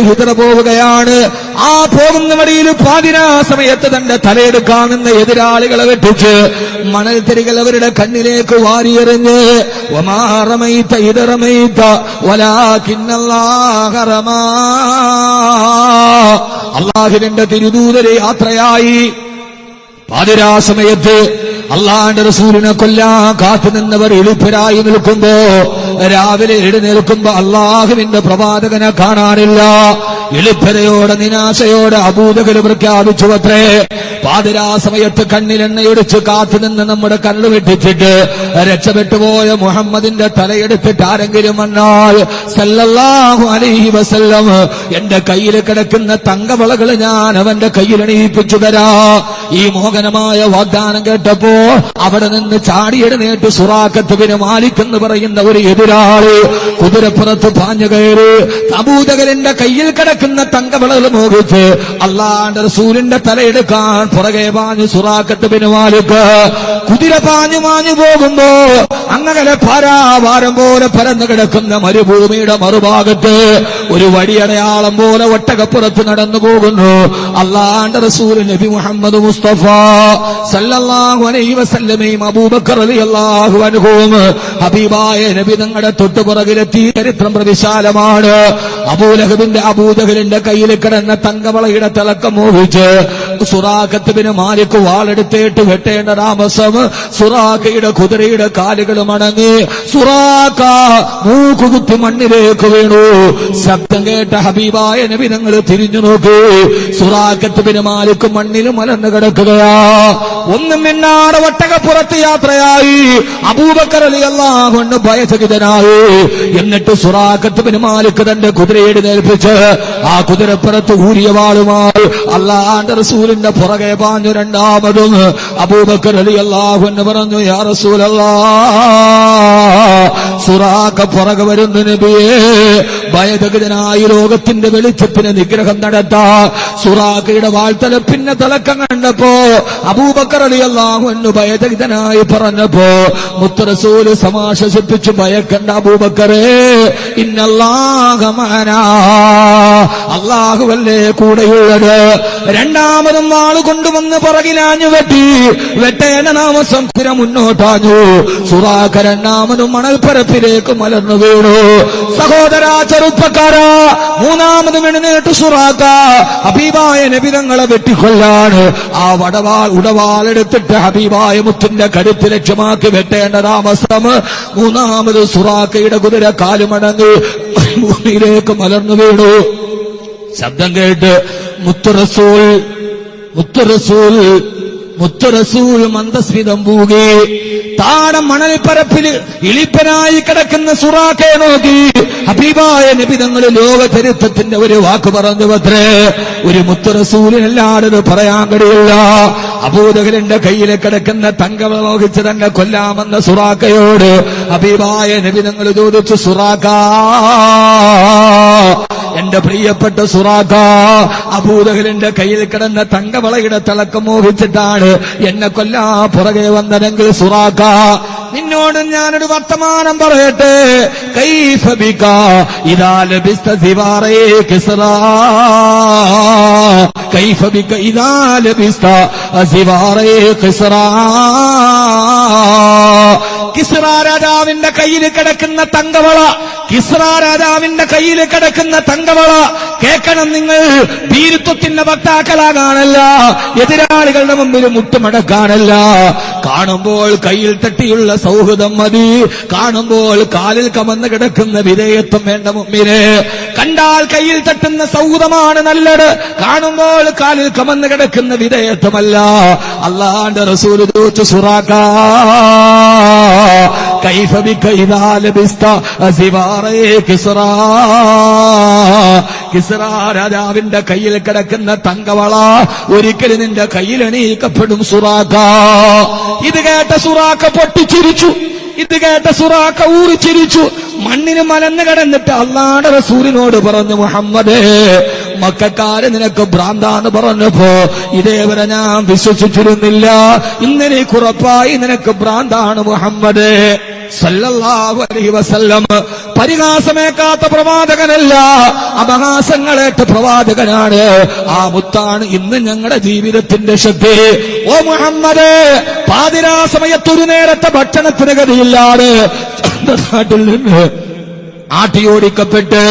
ഹിതറ പോവുകയാണ് ആ പോകുന്ന വഴിയിൽ പാതിരാ സമയത്ത് തന്റെ തലയെടുക്കാൻ നിന്ന് എതിരാളികളെ വെട്ടിച്ച് മണൽത്തരികൾ അവരുടെ കണ്ണിലേക്ക് വാരിയെറിഞ്ഞ് ഒമാറമൈത്ത അള്ളാഹുവിന്റെ തിരുദൂതരെ യാത്രയായി. പാതിരാ സമയത്ത് അള്ളാന്റെ റസൂലിനെ കൊല്ലാ കാത്തു നിന്നവർ എളുപ്പരായി നിൽക്കുമ്പോ രാവിലെ എഴുന്നേൽക്കുമ്പോ അള്ളാഹുവിന്റെ പ്രവാചകനെ കാണാനില്ല. എളുപ്പരയോടെ നിനാശയോടെ അഭൂതകൾ പ്രഖ്യാപിച്ചു അത്രേ പാതിരാ സമയത്ത് കണ്ണിലെണ്ണയൊടിച്ച് കാത്തു നിന്ന് നമ്മുടെ കണ്ണു വെട്ടിച്ചിട്ട് രക്ഷപ്പെട്ടുപോയ മുഹമ്മദിന്റെ തലയെടുത്തിട്ട് ആരെങ്കിലും വന്നാൽ സല്ലല്ലാഹു അലൈഹി വസല്ലം എന്റെ കയ്യിൽ കിടക്കുന്ന തങ്കവളകൾ ഞാൻ അവന്റെ കയ്യിൽ തരാ. ഈ മോഹനമായ വാഗ്ദാനം കേട്ടപ്പോ അവിടെ നിന്ന് ചാടിയെടുന്നേറ്റ് സുറാക്കത്തുവിന് മാലിക്കെന്ന് പറയുന്ന ഒരു എതിരാളി കുതിരപ്പുറത്ത് പാഞ്ഞു കയറി തബൂതകരന്റെ കയ്യിൽ കിടക്കുന്ന തങ്കവിളകൾ മോഹിച്ച് അള്ളാന്റെ റസൂലിന്റെ തലയെടുക്കാൻ പുറകെ പാഞ്ഞു സുറാക്കത്തുവിന് മാലിക്ക് കുതിര പാഞ്ഞു മാഞ്ഞു പോകുമ്പോ അങ്ങനെ പരാവാരം പോലെ പരന്നു കിടക്കുന്ന മരുഭൂമിയുടെ മറുഭാഗത്ത് ഒരു വടിയടയാളം പോലെ ഒട്ടകപ്പുറത്ത് നടന്നു പോകുന്നു. അള്ളാന്റെ റസൂൽ നബി മുഹമ്മദ് മുസ്തഫ സല്ലല്ലാഹു അലൈഹി വസല്ലമയും അബൂബക്കർ റളിയല്ലാഹു അൻഹുവും ഹബീബായ നബി തങ്ങളുടെ തൊട്ടുപുറകിലെത്തി. ചരിത്രം പ്രവിശാലമാണ് അബൂലഹബിന്റെ അബൂദഹലിന്റെ കയ്യിൽ കിടന്ന തങ്കവളയുടെ തിളക്കം മോഹിച്ച് സുറാഖത്തുബിന് മാലിക്ക് വാളെടുത്തേട്ട് വെട്ടേണ്ട താമസം സുറാഖയുടെ കുതിരയുടെ കാലുകൾ മണങ്ങി സുറാഖ മൂക്കുകുത്തി മണ്ണിലേക്ക് വീണു. ശബ്ദം കേട്ട ഹബീബായ നബി തിരിഞ്ഞു നോക്കൂ. സുറാഖത്തുവിന് മാലിക്ക് മണ്ണിൽ മലർന്നു കിടക്കുകയാ. ഒന്നും മിന്നാട് ഒട്ടകപ്പുറത്ത് യാത്രയായി. അബൂബക്കർ അലി അള്ളാഹുണ്ട് ഭയചകിതനായി. എന്നിട്ട് സുറാഖത്തുവിന് മാലിക്ക് തന്റെ കുതിരയെ നേൽപ്പിച്ച് ആ കുതിരപ്പുറത്ത് ഊരിയ വാളുമായി അള്ളാന്റെ റസൂലിന്റെ പുറകെ പാഞ്ഞു രണ്ടാമതും അബൂബക്കർ അലി അള്ളാഹു എന്ന് പറഞ്ഞു യാ റസൂലല്ലാ സുറാക്ക പുറകെ വരുന്നു നബിയേ. ഭയതകിതനായി ലോകത്തിന്റെ വെളിച്ചത്തിന് നിഗ്രഹം നടത്താ. സുറാഖയുടെ പിന്നെ തിളക്കം കണ്ടപ്പോ അബൂബക്കർ അലി അള്ളാഹു എന്ന് ഭയതകിതനായി പറഞ്ഞപ്പോ മുത്തറസൂൽ സമാശ്വസിപ്പിച്ചു ഭയക്കണ്ട അബൂബക്കറേ ഇന്നല്ലാഹമാനാ അള്ളാഹുവല്ലേ കൂടെയുള്ളത്. രണ്ടാമതും വാൾ കൊണ്ടുവന്ന് പുറകിലാഞ്ഞു വെട്ടി. വെട്ടേന നാമസം കുര മുന്നോട്ടാഞ്ഞു സുധാകരൻ നാമനും മണൽപ്പരപ്പിലേക്ക് മലർന്നു വീണു. സഹോദര ചെറുപ്പക്കാര മൂന്നാമതും എഴുന്നേറ്റ് സുറാക്ക. ഹബീബായ നബിതങ്ങളെ വെട്ടിക്കൊല്ലാണ്. ആ വടവാൾ ഉടവാളെടുത്തിട്ട് ഹബീബായ മുത്തിന്റെ കരുത്ത് ലക്ഷ്യമാക്കി വെട്ടേണ്ട താമസം മൂന്നാമത് സുറാക്കയുടെ കുതിര കാലുമടങ്ങ് ഭൂമിയിലേക്ക് മലർന്നു വീണു. ശബ്ദം കേട്ട് മുത്തുറസൂൽ മുത്തുറസൂൽ മുത്തുറസൂൽ മന്ദസ്മിതം പൂകി താടം മണൽ പരപ്പിൽ ഇളിപ്പനായി കിടക്കുന്ന സുറാഖയെ നോക്കി. ഹബീബായ നിബിതങ്ങൾ ലോക ചരിത്രത്തിന്റെ ഒരു വാക്ക് പറഞ്ഞു പത്രേ ഒരു മുത്തുറസൂലിനല്ലാതെ പറയാൻ കഴിയില്ല. അബൂതകലിന്റെ കയ്യിൽ കിടക്കുന്ന തങ്കം മോഹിച്ച് തന്നെ കൊല്ലാമെന്ന സുറാക്കയോട് ഹബീബായ നിബിതങ്ങൾ ചോദിച്ചു സുറാക്ക എന്റെ പ്രിയപ്പെട്ട സുറാഖ അബൂദഹലിന്റെ കയ്യിൽ കിടന്ന തങ്കവളയുടെ തിളക്കം മോഹിച്ചിട്ടാണ് എന്നെ കൊല്ലാ പുറകെ വന്നതെങ്കിൽ സുറാഖ നിന്നോട് ഞാനൊരു വർത്തമാനം പറയട്ടെ. കൈഫബിക ഇതാ ലഭിസ്ത സിവാറേ കിസ്റാ. കൈഫബിക ഇതാ ലഭിസ്ത സിവാറേ കിസ്റാ. കിസ്റ രാജാവിന്റെ കയ്യിൽ കിടക്കുന്ന തങ്കവള കിസ്റ രാജാവിന്റെ കയ്യിൽ കിടക്കുന്ന തങ്കവള കേൾക്കണം നിങ്ങൾ ഭീരുത്വത്തിന്റെ വക്താക്കളാകാനല്ല എതിരാളികളുടെ മുമ്പിൽ മുട്ടുമടക്കാനല്ല. കാണുമ്പോൾ കയ്യിൽ തട്ടിയുള്ള സൗഹൃദം മതി കാണുമ്പോൾ കാലിൽ കമന്ന് കിടക്കുന്ന വിധേയത്വം വേണ്ട മുമ്പിന് കണ്ടാൽ കയ്യിൽ തട്ടുന്ന സൗദമാണ് നല്ലത്. കാണുമ്പോൾ കാലിൽ കമന്ന് കിടക്കുന്ന വിധേയത്വമല്ല. അള്ളാന്റെ റസൂൽ ചോദിച്ചു സുറാക്ക കൈഫബി കിസറാ. കിസറാ രാജാവിന്റെ കയ്യിൽ കിടക്കുന്ന തങ്കവള ഒരിക്കലും നിന്റെ കയ്യിൽ എണീക്കപ്പെടും സുറാക്ക ഇത് കേട്ട സുറാക്ക പൊട്ടിച്ചിരിച്ചു. ഇത് കേട്ട സുറാക്ക ഊറിച്ചിരിച്ചു. മണ്ണിന് മലന്ന് കടന്നിട്ട് അള്ളാടെ റസൂലിനോട് പറഞ്ഞു മുഹമ്മദേ മക്കാര് നിനക്ക് ഭ്രാന്താന്ന് പറഞ്ഞപ്പോ ഇതേവരെ ഞാൻ വിശ്വസിച്ചിരുന്നില്ല. ഇന്നലെ കുറപ്പായി നിനക്ക് ഭ്രാന്താണ് മുഹമ്മദേ. സല്ലല്ലാഹു അലൈഹി വസല്ലം പരിഹാസമേക്കാത്ത പ്രവാചകനല്ല. അപഹാസങ്ങളേറ്റ പ്രവാചകനാണ്. ആ മുത്താണ് ഇന്ന് ഞങ്ങളുടെ ജീവിതത്തിന്റെ ശക്തി ഓ മുഹമ്മദ് പാതിരാ സമയത്ത് ഒരു നേരത്തെ ഭക്ഷണത്തിന് ഗതിയില്ലാതെ നാട്ടിൽ നിന്ന് ആട്ടിയോടിക്കപ്പെട്ട്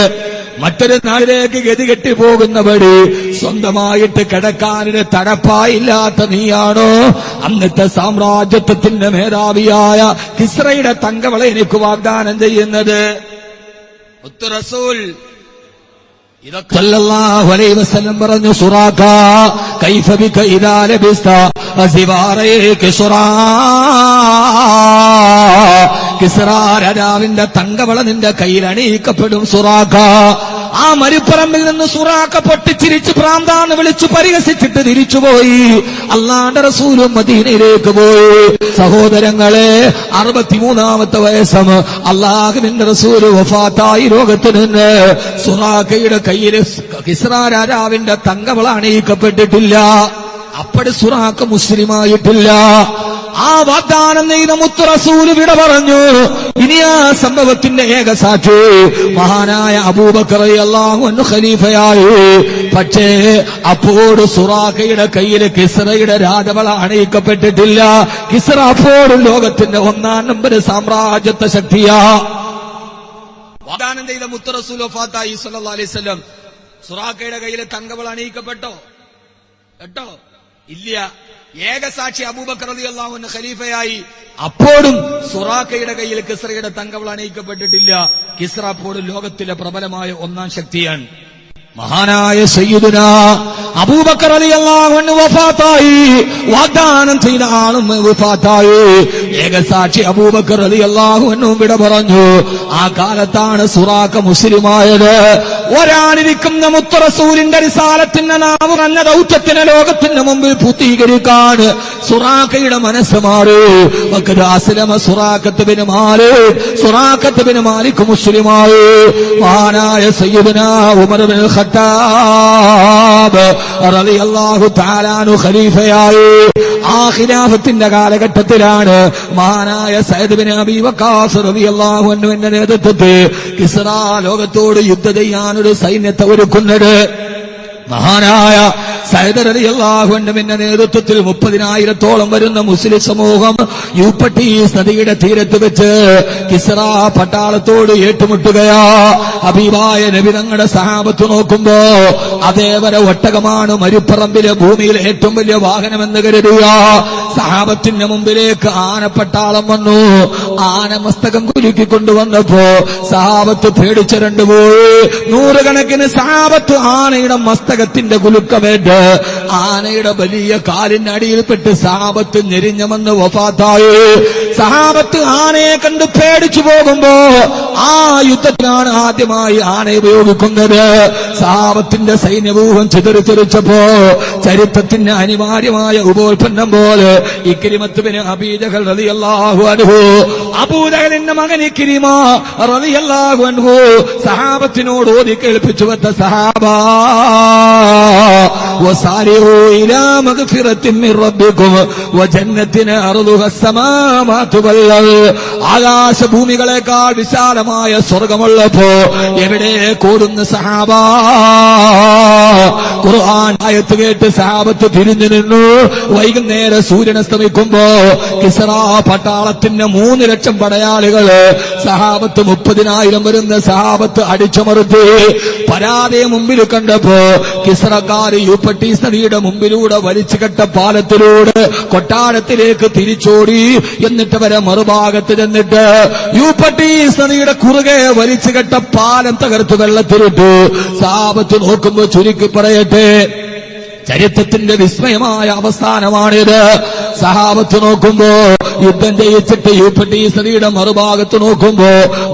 മറ്റൊരു നാളിലേക്ക് ഗതികെട്ടി പോകുന്നവര് സ്വന്തമായിട്ട് കിടക്കാനിന് തടപ്പായില്ലാത്ത നീയാണോ? അന്നത്തെ സാമ്രാജ്യത്വത്തിന്റെ മേധാവിയായ കിസ്രയുടെ തങ്കവളെ എനിക്ക് വാഗ്ദാനം ചെയ്യുന്നത്. റസൂൽ പറഞ്ഞു ഇദാ ലബിസ്ത സിവാറേ കിസ്റാ കിസ്റാ രാജാവിന്റെ തങ്കവള നിന്റെ കയ്യിൽ അണിയിക്കപ്പെടും സുറാഖ. ആ മരുപ്പറമ്പിൽ നിന്ന് സുറാക്ക പൊട്ടിച്ചിരിച്ച് പ്രാന്താന്ന് വിളിച്ചു പരിഹസിച്ചിട്ട് തിരിച്ചുപോയി. അള്ളാന്റെ റസൂലും മദീനയിലേക്ക് പോയി. സഹോദരങ്ങളെ അറുപത്തിമൂന്നാമത്തെ വയസ്സം. അള്ളാഹുവിന്റെ റസൂൽ വഫാത്തായി രോഗത്തിൽ നിന്ന് സുറാഖയുടെ കയ്യിൽ കിസ്ര രാജാവിന്റെ തങ്കവള അണിയിക്കപ്പെട്ടിട്ടില്ല. അപ്പടി സുറാക്ക മുസ്ലിമായിട്ടില്ല. ആ വാഗ്ദാനം നെയ്ത മുത്തു റസൂൽ വിട പറഞ്ഞു. ഇനി ആ സംഭവത്തിന്റെ ഏക സാക്ഷി മഹാനായ അബൂബക്കർ ഖലീഫയായി. പക്ഷേ അപ്പോൾ സുറാഖയുടെ കയ്യിൽ കിസറയുടെ രാജവള അണയിക്കപ്പെട്ടിട്ടില്ല. കിസറ അപ്പോഴും ലോകത്തിന്റെ ഒന്നാം നമ്പർ സാമ്രാജ്യത്വ ശക്തിയാ. വാഗ്ദാനം ചെയ്ത മുത്തറസൂൽ വഫാത്തായി അലൈഹി വസല്ലം. സുറാഖയുടെ കയ്യിൽ തങ്കവള അണിയിക്കപ്പെട്ടോ? കേട്ടോ ഇല്ല. ഏകസാക്ഷി അബൂബക്കർ അലി അൻഹു ഖലീഫയായി. അപ്പോഴും സുറാഖയുടെ കയ്യിൽ കിസ്രയുടെ തങ്കവൾ അണിയിക്കപ്പെട്ടിട്ടില്ല. കിസ്ര അപ്പോഴും ലോകത്തിലെ പ്രബലമായ ഒന്നാം ശക്തിയാണ്. മഹാനായ സയ്യിദുന അബൂബക്കർ അലി അൻഹു വഫാത്തായി. വാഗ്ദാനം ചെയ്ത ആളും വഫാത്തായി. ഏകസാക്ഷി അബൂബക്കർ റളിയല്ലാഹു അൻഹു വിട പറഞ്ഞു ആ കാലത്താണ് സുറാഖ മുസ്ലിമായത്. ഒരാളിരിക്കുന്ന മുത്തറസൂലിന്റെ റിസാലത്തിന്റെ നാമം നല്ല ദൗത്യത്തിന് ലോകത്തിന്റെ മുമ്പിൽ പൂർത്തീകരിക്കാൻ സുറാഖയുടെ മനസ്സ് മാറി. അസ്ലമ Suraqah bin Malik Suraqah bin Malik മുസ്ലിമായി. മഹാനായ സയ്യിദുന ഉമർ ബിൻ ഖത്താബ് റളിയല്ലാഹു അൻഹു ഖലീഫയായി. ആ ഖിലാഫത്തിന്റെ കാലഘട്ടത്തിലാണ് മഹാനായ സയ്യിദ് ബിൻ അബീ വക്കാസ് റളിയല്ലാഹു അൻഹുവിന്റെ നേതൃത്വത്തിൽ കിസ്റ ലോകത്തോട് യുദ്ധ ചെയ്യാനൊരു സൈന്യത്തെ ഒരുക്കുന്നത്. മഹാനായ അള്ളാഹുവിന്റെ നേതൃത്വത്തിൽ മുപ്പതിനായിരത്തോളം വരുന്ന മുസ്ലിം സമൂഹം യൂപ്പട്ടീസ് നദിയുടെ തീരത്ത് വെച്ച് കിസറ പട്ടാളത്തോട് ഏറ്റുമുട്ടുകയാ. അഭിവായ നബി തങ്ങളുടെ സഹാബത്ത് നോക്കുമ്പോ അതേവരെ ഒട്ടകമാണ് മരുപ്പറമ്പിലെ ഭൂമിയിൽ ഏറ്റവും വലിയ വാഹനമെന്ന് കരുതുക സഹാബത്തിന്റെ മുമ്പിലേക്ക് ആനപ്പട്ടാളം വന്നു. ആന മസ്തകം കുലുക്കിക്കൊണ്ടുവന്നപ്പോ സഹാബത്ത് പേടിച്ച രണ്ടുപോയി. നൂറുകണക്കിന് സഹാബത്ത് ആനയുടെ മസ്തകത്തിന്റെ കുലുക്കമേറ്റ് ആനയുടെ വലിയ കാലിന്റെ അടിയിൽപ്പെട്ട് സഹാബത്ത് ഞെരിഞ്ഞമെന്ന് വഫാത്തായി. സഹാബത്ത് ആനയെ കണ്ട് പേടിച്ചു പോകുമ്പോ ആ യുദ്ധത്തിലാണ് ആദ്യമായി ആന ഉപയോഗിക്കുന്നത്. സഹാബത്തിന്റെ സൈന്യവൂഹം ചിതറിത്തെറിച്ചപ്പോ ചരിത്രത്തിന് അനിവാര്യമായ ഉപോൽപ്പന്നം പോലെ ഇക്കിരിമത്തുവിന് അബീജകൾ റളിയല്ലാഹു അൻഹു അബൂജഹലിന്റെ മകൻ ഇക്കിരിമ റളിയല്ലാഹു അൻഹു സഹാബത്തിനോട് ഓതി കേൾപ്പിച്ചു വന്ന സഹാബാ. وسارعوا إلى مغفرة من ربكم وجنة أرضها السماوات والأرض ആകാശഭൂമികളെക്കാൾ വിശാലമായ സ്വർഗമുള്ളപ്പോ എവിടെ കൂടുന്ന സഹാബ ഖുർആൻ ആയത്ത് കേട്ട് സഹാബത്ത് തിരിഞ്ഞു നിന്നു. വൈകുന്നേരം സൂര്യൻ അസ്തമിക്കുമ്പോ കിസറ പട്ടാളത്തിന്റെ മൂന്ന് ലക്ഷം പടയാളികൾ സഹാബത്ത് മുപ്പതിനായിരം വരുന്ന സഹാബത്ത് അടിച്ചമർത്തി പരാതിയെ മുമ്പിൽ കണ്ടപ്പോ കിസറക്കാര് യൂപ്പട്ടീസ് നദിയുടെ മുമ്പിലൂടെ വലിച്ചു കെട്ട പാലത്തിലൂടെ കൊട്ടാരത്തിലേക്ക് തിരിച്ചോടി. എന്നിട്ട് വരെ മറുഭാഗത്ത് ചെന്നിട്ട് യൂപ്പട്ടീസ് നദിയുടെ കുറുകെ വലിച്ചു കെട്ട പാലം തകർത്ത് വെള്ളത്തിലിട്ടു. സാപത്ത് നോക്കുമ്പോ ചുരുക്കി പറയട്ടെ. ചരിത്രത്തിന്റെ വിസ്മയമായ അവസാനമാണിത്. സഹാബത്ത് നോക്കുമ്പോ യുദ്ധം ജയിച്ചിട്ട് ടി സിയുടെ മറുഭാഗത്ത് നോക്കുമ്പോ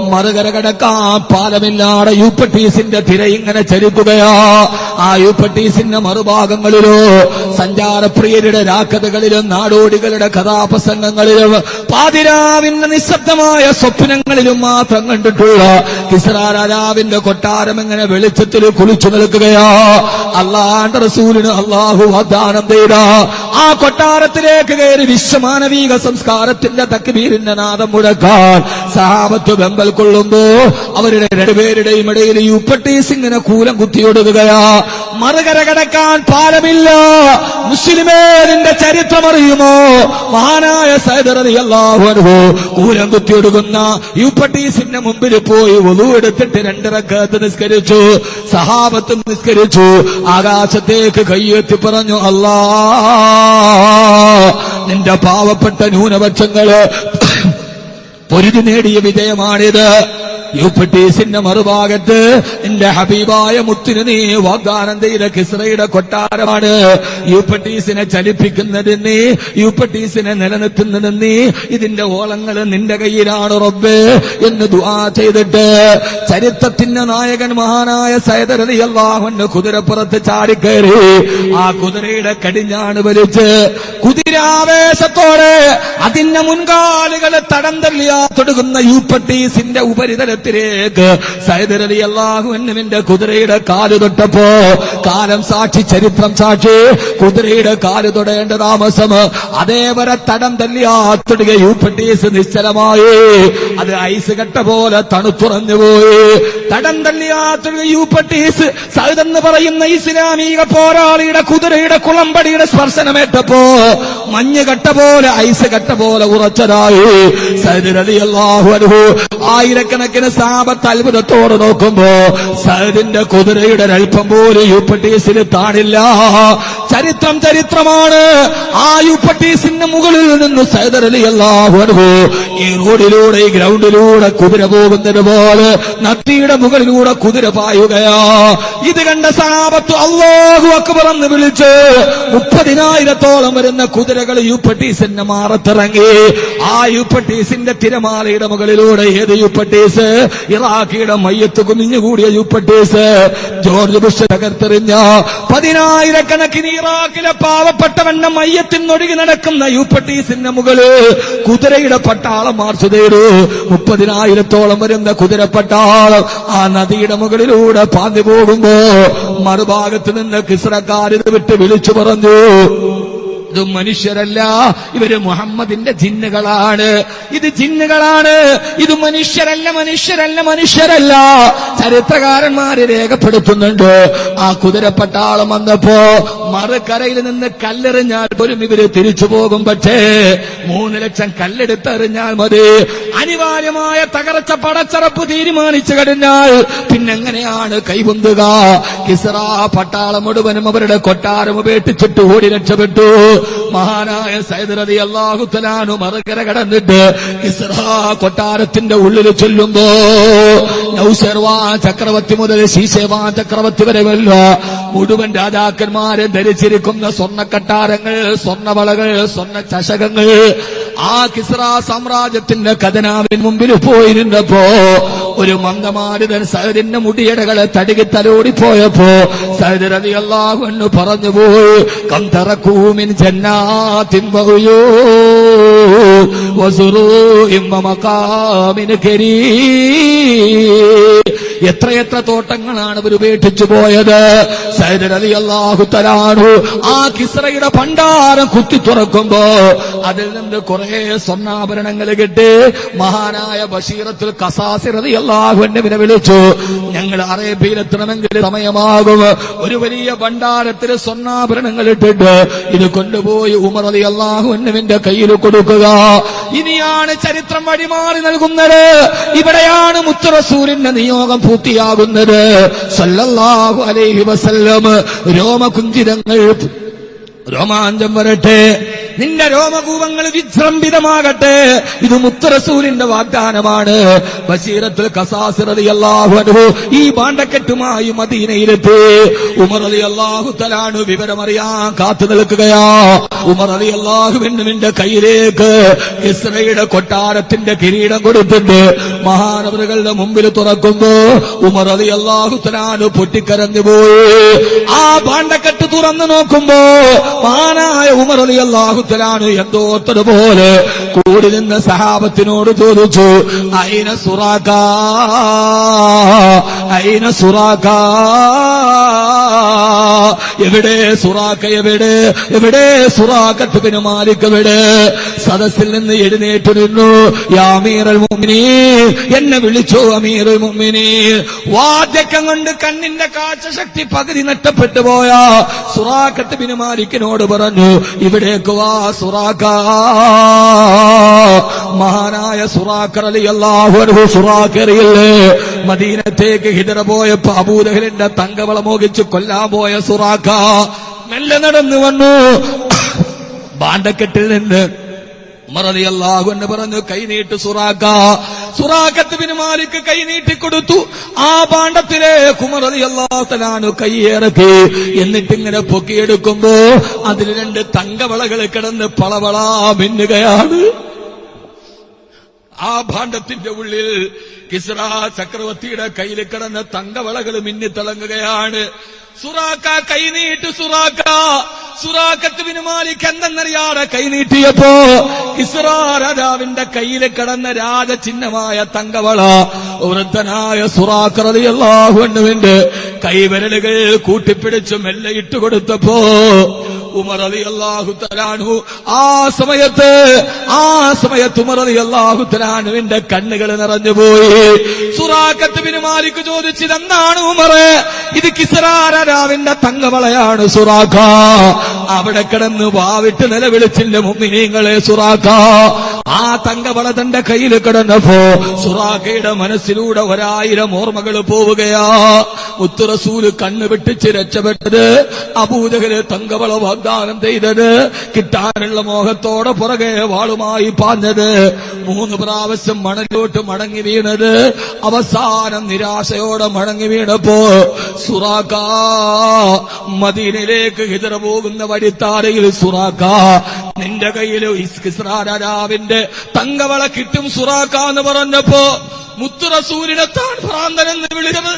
മറുകര കടക്കാൻ പാലമില്ലാതെ യു പി യൂപ്പട്ടീസിന്റെ തിര ഇങ്ങനെ ചലിക്കുകയാ ആ യു പി യൂപ്പട്ടീസിന്റെ മറുഭാഗങ്ങളിലോ സഞ്ചാരപ്രിയരുടെ രാക്കഥകളിലും നാടോടികളുടെ കഥാപ്രസംഗങ്ങളിലും പാതിരാവിന്റെ നിശബ്ദമായ സ്വപ്നങ്ങളിലും മാത്രം കണ്ടിട്ടുള്ള കിസ്ര രാജാവിന്റെ കൊട്ടാരം എങ്ങനെ വെളിച്ചത്തിൽ കുളിച്ചു നിൽക്കുകയാ. അള്ളാന്റെ റസൂലിന് അള്ളാഹു വാഗ്ദാനം ചെയ്ത. ആ കൊട്ടാരത്തിലേക്ക് കയറി വിശ്വമാനവീക സംസ്കാരത്തിന്റെ തക്ബീരിന്റെ നാദം മുഴക്കാൻ സഹാബത്ത് വെമ്പൽ കൊള്ളുമ്പോ അവരുടെ രണ്ടുപേരുടെയും ഇടയിൽ യുപ്പട്ടീസ് ഇങ്ങനെ കൂലം കുത്തിയൊടുകയാ മറുകര കടക്കാൻ പാലമില്ല. മുസ്ലിമേ നിന്റെ ചരിത്രം അറിയുമോ? മഹാനായ അള്ളാഹു കൂലം കുത്തിയൊടുക്കുന്ന യുപ്പട്ടീസിന്റെ മുമ്പിൽ പോയി ഒതു എടുത്തിട്ട് രണ്ടിറക്കത്ത് നിസ്കരിച്ചു സഹാബത്ത് നിസ്കരിച്ചു ആകാശത്തേക്ക് കയ്യെത്തി പറഞ്ഞു അല്ലാ നിന്റെ പാവപ്പെട്ട ന്യൂനപക്ഷങ്ങൾ പൊരുതി നേടിയ വിജയമാണിത്. യൂപ്പട്ടീസിന്റെ മറുഭാഗത്ത് നിന്റെ ഹബീബായ മുത്തിന് നീ വാഗ്ദാനം ചെയ്ത കിസ്രയുടെ കൊട്ടാരമാണ്. യൂപ്പട്ടീസിനെ ചലിപ്പിക്കുന്നത് നീ യൂപ്പട്ടീസിനെ നിലനിർത്തുന്നത് നീ ഇതിന്റെ ഓളങ്ങൾ നിന്റെ കയ്യിലാണ് റബ്ബ് എന്ന് ദുആ ചെയ്തിട്ട് ചരിത്രത്തിന്റെ നായകൻ മഹാനായ സൈതരലി അള്ളാഹുന്റെ കുതിരപ്പുറത്ത് ചാടിക്കയറി ആ കുതിരയുടെ കടിഞ്ഞാണ് വലിച്ച് കുതിരാവേശത്തോടെ അതിന്റെ മുൻകാലുകൾ തടം തള്ളിയാ തൊടുകുന്ന യൂപ്പട്ടീസിന്റെ ഉപരിതലത്തിലേക്ക് സൈദരലി അള്ളാഹുവിന്റെ കുതിരയുടെ കാൽ തൊട്ടപ്പോ കാലം സാക്ഷി ചരിത്രം സാക്ഷി. കുതിരയുടെ കാൽ തൊടേണ്ട താമസം അതേവരെ തടം തല്ലിയാ തൊടുക യൂപ്പട്ടീസ് നിശ്ചലമായി. അത് ഐസ് കെട്ട പോലെ തണുത്തുറഞ്ഞു പോയി. തടം തല്ലിയാ തൊടുക യൂപ്പട്ടീസ് സൈദെന്ന് പറയുന്ന ഇസ്ലാമിക പോരാളിയുടെ കുതിരയുടെ കുളമ്പടിയുടെ സ്പർശനമേറ്റപ്പോ മഞ്ഞ് കട്ട പോലെ ഐസ് കട്ട പോലെ ഉറച്ചതായി. സൈദരലി അള്ളാഹു ആയിരക്കണക്കിന് സാപത്ത് അത്ഭുതത്തോട് നോക്കുമ്പോ സഹദിന്റെ കുതിരയുടെ ഒരൽപ്പം പോലും പട്ടീസിന് താണില്ല. ചരിത്രം ചരിത്രമാണ്. ആ യു പട്ടീസിന്റെ മുകളിൽ നിന്ന് സഹദരലി അൻഹു ഈ റോഡിലൂടെ ഈ ഗ്രൗണ്ടിലൂടെ കുതിര പോകുന്നത് പോലെ നദിയുടെ മുകളിലൂടെ കുതിര പായുകയാ. ഇത് കണ്ട സാപത്ത് അല്ലാഹു അക്ബർ എന്ന് വിളിച്ച് മുപ്പതിനായിരത്തോളം വരുന്ന കുതിരകൾ യു പട്ടീസിന്റെ മാറത്തിറങ്ങി. ആ യു പട്ടീസിന്റെ തിരമാലയുടെ മുകളിലൂടെ ഏത് യു യൂപ്പട്ടീസ് ഇറാഖിയുടെ മയ്യത്ത് കുമിഞ്ഞുകൂടിയ യൂപ്പട്ടീസ് ജോർജ് ബുഷ് തകർത്തെറിഞ്ഞ പതിനായിരക്കണക്കിന് ഇറാഖിലെ പാവപ്പെട്ടവന്റെ മയ്യത്തിനൊഴുകി നടക്കുന്ന യുപ്പട്ടീസിന്റെ മുകളിൽ കുതിരയുടെ പട്ടാളം മാർച്ച് തേടു മുപ്പതിനായിരത്തോളം വരുന്ന കുതിരപ്പട്ടാളം ആ നദിയുടെ മുകളിലൂടെ പാഞ്ഞു പോകുമ്പോ മറുഭാഗത്ത് നിന്ന് കിസ്രക്കാരിത് വിട്ട് വിളിച്ചു പറഞ്ഞു. ഇത് മനുഷ്യരല്ല. ഇവർ മുഹമ്മദിന്റെ ജിന്നുകളാണ്. ഇത് ജിന്നുകളാണ്. ഇത് മനുഷ്യരല്ല മനുഷ്യരല്ല മനുഷ്യരല്ല. ചരിത്രകാരന്മാര് രേഖപ്പെടുത്തുന്നുണ്ട്. ആ കുതിരപ്പട്ടാളം വന്നപ്പോ മറുകരയിൽ നിന്ന് കല്ലെറിഞ്ഞാൽ പോലും ഇവർ തിരിച്ചു പോകും. പക്ഷേ മൂന്ന് ലക്ഷം കല്ലെടുത്തെറിഞ്ഞാൽ മതി. അനിവാര്യമായ തകർച്ച പടച്ചറപ്പ് തീരുമാനിച്ചു കഴിഞ്ഞാൽ പിന്നെങ്ങനെയാണ് കൈപൊന്തുക? കിസറ പട്ടാളം മുഴുവനും അവരുടെ കൊട്ടാരം ഉപേക്ഷിച്ചിട്ട് ഓടി രക്ഷപ്പെട്ടു. മഹാനായ സൈദരതി അള്ളാഹുത്തലാനു മറുകര കടന്നിട്ട് ഇസ്രാ കൊട്ടാരത്തിന്റെ ഉള്ളിൽ ചൊല്ലുമ്പോ നൗസർവാ ചക്രവർത്തി മുതൽ ശീശേവാ ചക്രവർത്തി വരെ വല്ല മുഴുവൻ രാജാക്കന്മാരെ ധരിച്ചിരിക്കുന്ന സ്വർണക്കട്ടാരങ്ങൾ സ്വർണവളകൾ സ്വർണ ചഷകങ്ങൾ ആ കിസ്രാ സാമ്രാജ്യത്തിന്റെ കഥനാവിന് മുമ്പിൽ പോയിരുന്നപ്പോ ഒരു മന്ദമാരുതൻ സഹദിന്റെ മുടിയടകളെ തടുകി തലോടിപ്പോയപ്പോ സഹദരതി അള്ളാഹു എന്ന് പറഞ്ഞു കന്തറക്കൂമിൻ ജന്നാത്തിൻ വസുറൂ ഇമ്മ കരീ എത്രയെത്ര തോട്ടങ്ങളാണ് ഇവർ ഉപേക്ഷിച്ചു പോയത്? സൈദർ അലി അള്ളാഹു തലാണു ആ കിസ്രയുടെ ഭണ്ഡാരം കുത്തി തുറക്കുമ്പോ അതിൽ നിന്ന് കുറെ സ്വർണാഭരണങ്ങൾ കിട്ടി. മഹാനായ ബഷീറത്തുൽ കസാസിറതി അള്ളാഹുവിനെ വിളിച്ചു ഞങ്ങൾ അറേബ്യയിലെത്തണമെങ്കിൽ സമയമാകും. ഒരു വലിയ ഭണ്ഡാരത്തിൽ സ്വർണാഭരണങ്ങൾ ഇട്ടിട്ട് ഇത് കൊണ്ടുപോയി ഉമർ അലി അള്ളാഹുവിന്റെ കയ്യിൽ കൊടുക്കുക. ഇനിയാണ് ചരിത്രം വഴിമാറി നൽകുന്നത്. ഇവിടെയാണ് മുത്തറസൂരിന്റെ നിയോഗം പൂർത്തിയാകുന്നത് സല്ലല്ലാഹു അലൈഹി വസല്ലം. രോമാഞ്ചം വരട്ടെ. നിന്റെ രോമകൂപങ്ങൾ വിജൃംഭിതമാകട്ടെ ഇത് മുത്തറസൂലിന്റെ വാഗ്ദാനമാണ്. ബഷീറത്തുൽ അള്ളാഹു അനുഭവ ഈ പാണ്ടക്കെട്ടുമായി മദീനയിലെത്തി. ഉമർ അലി അള്ളാഹു തലാണ് വിവരമറിയാൻ കാത്തു നിൽക്കുകയാ. ഉമർ അലി അള്ളാഹുവിന്റെ കയ്യിലേക്ക് ഇസ്രയുടെ കൊട്ടാരത്തിന്റെ കിരീടം കൊടുത്തിട്ട് മഹാനവറുകളുടെ മുമ്പിൽ തുറക്കുമ്പോ ഉമർ അലി അള്ളാഹു തലാണ് പൊട്ടിക്കരഞ്ഞു പോയി. ആ പാണ്ടക്കെട്ട് തുറന്നു നോക്കുമ്പോ മഹാനായ ഉമർ അലി അള്ളാഹുത്തലാണ് എന്തോത്തതുപോലെ കൂടി നിന്ന് സഹാബത്തിനോട് ചോദിച്ചു അയിന സുറാക്ക അയിന സുറാക്ക എവിടെ സുറാക്ക എവിടെ? എവിടെ സുറാക്കത്ത് ബിൻ മാലിക് സദസ്സിൽ നിന്ന് എഴുന്നേറ്റ് നിന്നു. യാ അമീറൽ മുഅ്മിനീൻ എന്നെ വിളിച്ചു അമീറൽ മുഅ്മിനീൻ. വാചക്കം കൊണ്ട് കണ്ണിന്റെ കാഴ്ച ശക്തി പകുതി നഷ്ടപ്പെട്ടു പോയ. ബിൻ മാലിക്കിനോട് പറഞ്ഞു ഇവിടേക്ക് വാ സുറാക്ക മഹാനായ സുറാക്കർ അലി അള്ളാഹു സുറാക്കറിയില്ലേ മദീനത്തേക്ക് ഹിതറ പോയപ്പോ അബൂദഹലിന്റെ തങ്കവള മോഹിച്ച് കൊല്ലാൻ പോയ സുറാക്ക മെല്ലെ നടന്നു വന്നു. ബാണ്ടക്കെട്ടിൽ നിന്ന് മറലി അള്ളാഹു എന്ന് പറഞ്ഞു കൈനീട്ട് സുറാക്ക സുറാക്കത്ത് ബിൻ മാലിക്ക് കൈനീട്ടി കൊടുത്തു. ആ പാണ്ഡത്തിലെ കുമറലി അള്ളാഹത്തലാണു കൈയിറക്കി എന്നിട്ട് ഇങ്ങനെ പൊക്കിയെടുക്കുമ്പോ അതിൽ രണ്ട് തങ്കവളകൾ കിടന്ന് പളവളാ മിന്നുകയാണ്. ആ ഭാണ്ഡത്തിന്റെ ഉള്ളിൽ കിസ്റ ചക്രവർത്തിയുടെ കയ്യിൽ കിടന്ന തങ്കവളകൾ മിന്നിത്തിളങ്ങുകയാണ്. സുറാക്ക കൈനീട്ട് സുറാക്ക. സുറാക്കത്ത് വിനുമാലിക്ക് എന്തെന്നറിയാതെ കൈനീട്ടിയപ്പോ ഇസ്രാ രാജാവിന്റെ കയ്യിൽ കിടന്ന രാജചിഹ്നമായ തങ്കവള വൃദ്ധനായ സുറാക്കറിയല്ലാഹുണ്ണുവിന്റെ കൈവിരലുകൾ കൂട്ടിപ്പിടിച്ചു മെല്ലെ ഇട്ടുകൊടുത്തപ്പോ ഉമർ ആ സമയത്ത് ആ സമയത്ത് ഉമർ അലി കണ്ണുകൾ നിറഞ്ഞുപോയി സുറാക്കത്ത് ബിൻ മാലിക് ചോദിച്ചത് എന്താണ് ഉമറ് ഇത് കിസറാരാവിന്റെ രാജാവിന്റെ തങ്കവളയാണ് സുറാഖ. അവിടെ കിടന്ന് വാവിട്ട് നിലവിളിച്ചില്ല മുമ്മിനീങ്ങളെ സുറാഖ. ആ തങ്കവള തന്റെ കയ്യിൽ കിടന്നപ്പോ സുറാഖയുടെ മനസ്സിലൂടെ ഒരായിരം ഓർമ്മകൾ പോവുകയാ. മുത്തുറസൂൽ കണ്ണു വെട്ടിച്ച് രക്ഷപ്പെട്ടത് അബൂജകര് തങ്കവള വാഗ്ദാനം ചെയ്തത് കിട്ടാനുള്ള മോഹത്തോടെ പുറകെ വാളുമായി പാഞ്ഞത് മൂന്ന് പ്രാവശ്യം മണലോട്ട് മടങ്ങി വീണത് അവസാനം നിരാശയോടെ മടങ്ങി വീണപ്പോ സുറാക്ക മദീനയിലേക്ക് ഹിതറ പോകുന്ന വഴിത്താരയിൽ സുറാക്ക നിന്റെ കയ്യിൽ രാജാവിന്റെ തങ്കവള കിട്ടും സുറാക്ക എന്ന് പറഞ്ഞപ്പോ മുത്തുറസൂലിനെ താൻ ഭ്രാന്തനെന്ന് വിളിച്ചത്.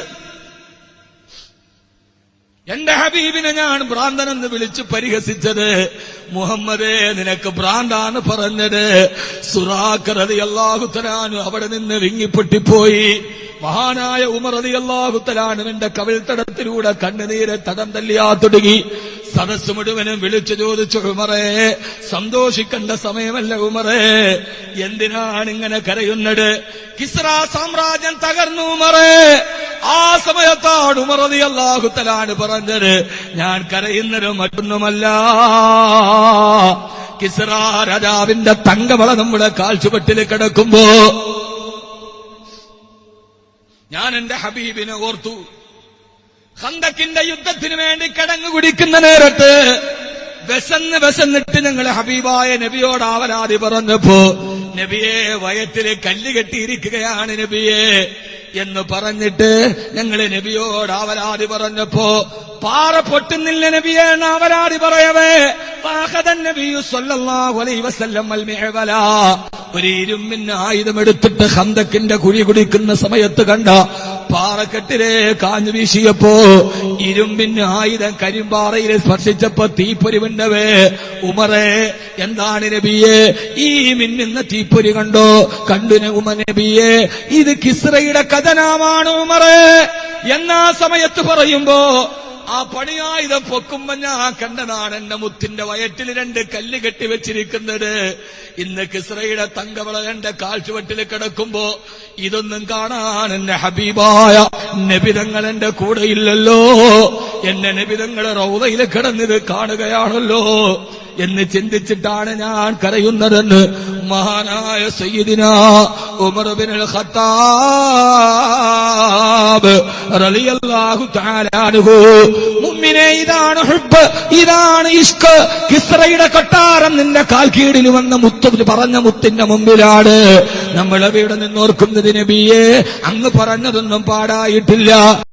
എന്റെ ഹബീബിനെ ഞാൻ ഭ്രാന്തനെന്ന് വിളിച്ച് പരിഹസിച്ചത് മുഹമ്മദേ നിനക്ക് ഭ്രാന്താണ് പറഞ്ഞത്. സുറാഖറതി അള്ളാഹുത്തലാനു അവിടെ നിന്ന് വിങ്ങിപ്പൊട്ടിപ്പോയി. മഹാനായ ഉമറതി കവിൽ തടത്തിലൂടെ കണ്ണുനീരെ തടം തല്ലിയാ തുടങ്ങി. സദസ് മുഴുവനും വിളിച്ചു ചോദിച്ചു ഉമറേ സന്തോഷിക്കേണ്ട സമയമല്ല ഉമറേ എന്തിനാണ് ഇങ്ങനെ കരയുന്നത്? കിസ്ര സാമ്രാജ്യം തകർന്നു ഉമറേ. ആ സമയത്താണ് ഉമറതി അള്ളാഹുത്തലാണ് പറഞ്ഞത്. ഞാൻ കരയുന്നത് മറ്റൊന്നുമല്ല. കിസ്ര രാജാവിന്റെ തങ്കവള നമ്മുടെ കാൽച്ചുവട്ടിൽ കിടക്കുമ്പോ ഞാൻ എന്റെ ഹബീബിനെ ഓർത്തു. ഹന്തക്കിന്റെ യുദ്ധത്തിന് വേണ്ടി കിടങ്ങു കുടിക്കുന്ന നേരത്ത് വിശന്ന് വിശന്നിട്ട് ഞങ്ങൾ ഹബീബായ നബിയോട് ആവലാതി പറഞ്ഞപ്പോ നബിയെ വയറ്റിൽ കല്ല് കെട്ടിയിരിക്കുകയാണ് നബിയെ. എന്ന് പറഞ്ഞിട്ട് ഞങ്ങൾ നബിയോട് അവരാതി പറഞ്ഞപ്പോ പാറ പൊട്ടുന്നില്ല നബിയെ അവരാതി പറയവേ. നബിയു ഒരു ഇരുമ്പിന് ആയുധമെടുത്തിട്ട് ഹന്തക്കിന്റെ കുഴി കുടിക്കുന്ന സമയത്ത് കണ്ട പാറക്കെട്ടിലെ കാഞ്ഞു വീശിയപ്പോ ഇരുമ്പിന് ആയുധം കരിമ്പാറയിൽ സ്പർശിച്ചപ്പോ തീപ്പൊരിവുണ്ടവേ ഉമറേ എന്താണ് നബിയെ? ഈ മിന്നുന്ന തീപ്പൊരി കണ്ടോ? കണ്ടുന ഉമ നബിയെ. ഇത് കിസ്രയുടെ കഥനാമാണ് ഉമറേ. എന്നാ സമയത്ത് പറയുമ്പോ ആ പണിയായുധം പൊക്കുമ്പോ ഞാൻ കണ്ടതാണ് എന്റെ മുത്തിന്റെ വയറ്റിൽ രണ്ട് കല്ല് കെട്ടി വെച്ചിരിക്കുന്നത്. ഇന്ന് കിസ്രയുടെ തങ്കവള രണ്ട് കാൽച്ചുവട്ടിൽ കിടക്കുമ്പോ ഇതൊന്നും കാണാൻ എന്റെ ഹബീബായ നബിതങ്ങൾ എന്റെ കൂടെ എന്റെ നബിതങ്ങളെ റൗദയിൽ കിടന്നിത് കാണുകയാണല്ലോ എന്ന് ചിന്തിച്ചിട്ടാണ് ഞാൻ കരയുന്നതെന്ന് മഹാനായ സയ്യിദിന ഉമർ ബിൻ ഖത്താബ് റളിയല്ലാഹു തആല അൻഹു. മുഅ്മിനെ ഇതാണ് ഹുബ്ബ് ഇതാണ് ഇഷ്ക്. കിസ്റയുടെ കൊട്ടാരം നിന്റെ കാൽക്കീടിൽ വന്ന മുത്ത് പറഞ്ഞ മുത്തിന്റെ മുമ്പിലാണ്. നമ്മൾ ഇവിടെ നിന്നോർക്കുന്നത് നബിയെ? അങ്ങ് പറഞ്ഞതൊന്നും പാടായിട്ടില്ല.